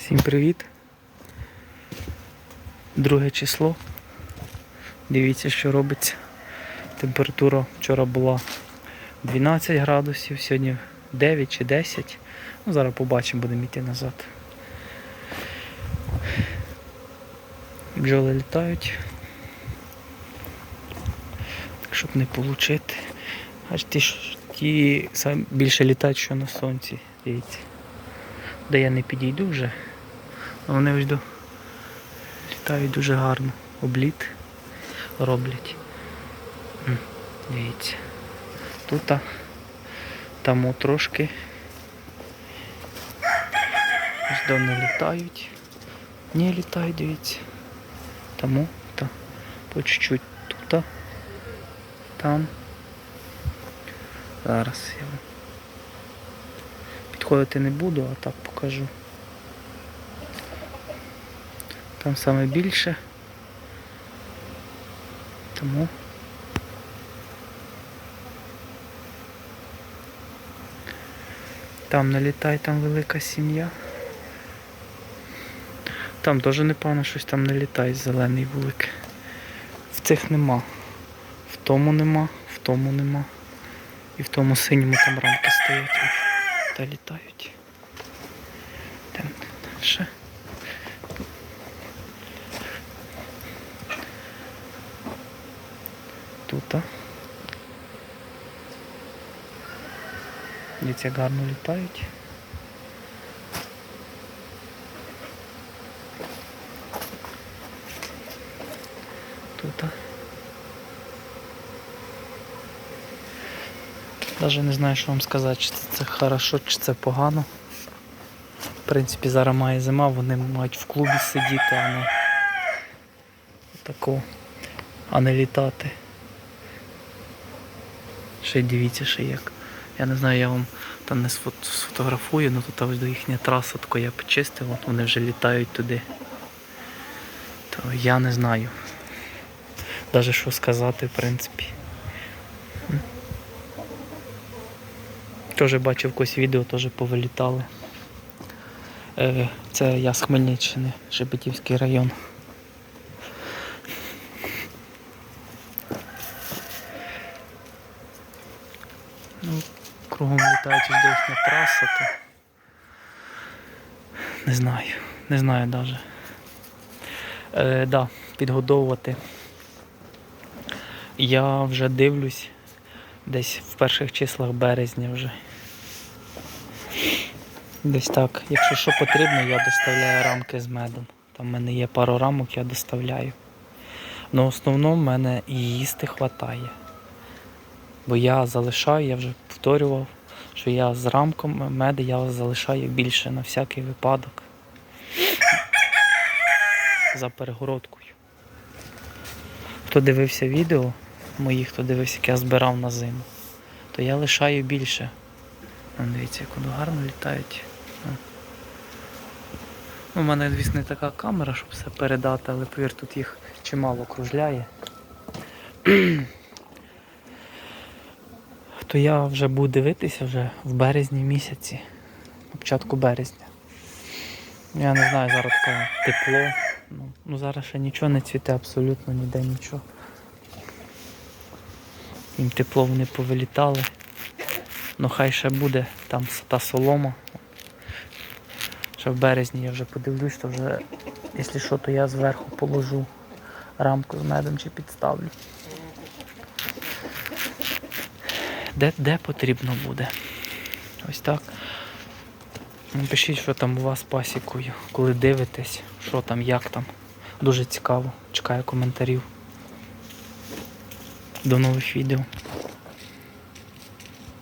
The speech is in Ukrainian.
Всім привіт. Друге число. Дивіться, що робиться. Температура вчора була 12 градусів, сьогодні 9 чи 10. Ну, зараз побачимо, будемо йти назад. Бджоли літають. Так, щоб не отримати. Аж ті, ті більше літають, що на сонці. Дивіться. Де я не підійду вже. Вони ось до літають дуже гарно. Обліт роблять. Дивіться. Тут там трошки. Ось до не літають. Не літають, дивіться. Тому та по чуть-чуть тут. Там. Зараз я підходити не буду, а так покажу. Там саме більше. Тому там налітай, там велика сім'я. Там теж непогано щось там не літає, зелений вулик. В цих нема. В тому нема, в тому нема. І в тому синьому там рамки стоять та літають. Там ще. Тут. а. Дивіться, як гарно літають. Тут. Даже не знаю, що вам сказати, чи це, хорошо, чи це погано. В принципі, зараз має зима, вони мають в клубі сидіти, а не тако, а не літати. Ще дивіться, ще як. Я не знаю, я вам там не сфотографую, але тут ось їхня траса тако я почистив, от вони вже літають туди. То я не знаю. Навіть що сказати, в принципі. Теж бачив якось відео, теж повилітали. Е, Це я з Хмельниччини, Шепетівський район. Ну, кругом літають на траса, то не знаю, не знаю навіть. Е, да, підгодовувати. Я вже дивлюсь десь в перших числах березня вже. Десь так. Якщо що потрібно, я доставляю рамки з медом. Там в мене є пару рамок, я доставляю. Ну, в основному в мене їсти вистачає. Бо я залишаю, я вже повторював, що я з рамком меду я залишаю більше на всякий випадок. За перегородкою. Хто дивився відео моїх, хто дивився, як я збирав на зиму, то я лишаю більше. Дивіться, як воно гарно літають. Ну. У мене, звісно, така камера, щоб все передати, але повір, тут їх чимало кружляє. То я вже буду дивитися вже в березні місяці, на початку березня. Я не знаю, зараз таке тепло. Ну, ну зараз ще нічого не цвіте, абсолютно ніде нічого. Їм тепло вони повилітали. Ну хай ще буде там та солома. Ще в березні я вже подивлюсь, то вже, якщо що, то я зверху положу рамку з медом чи підставлю. Де, де потрібно буде. Ось так. Напишіть, що там у вас з пасікою, коли дивитесь, що там, як там. Дуже цікаво. Чекаю коментарів. До нових відео.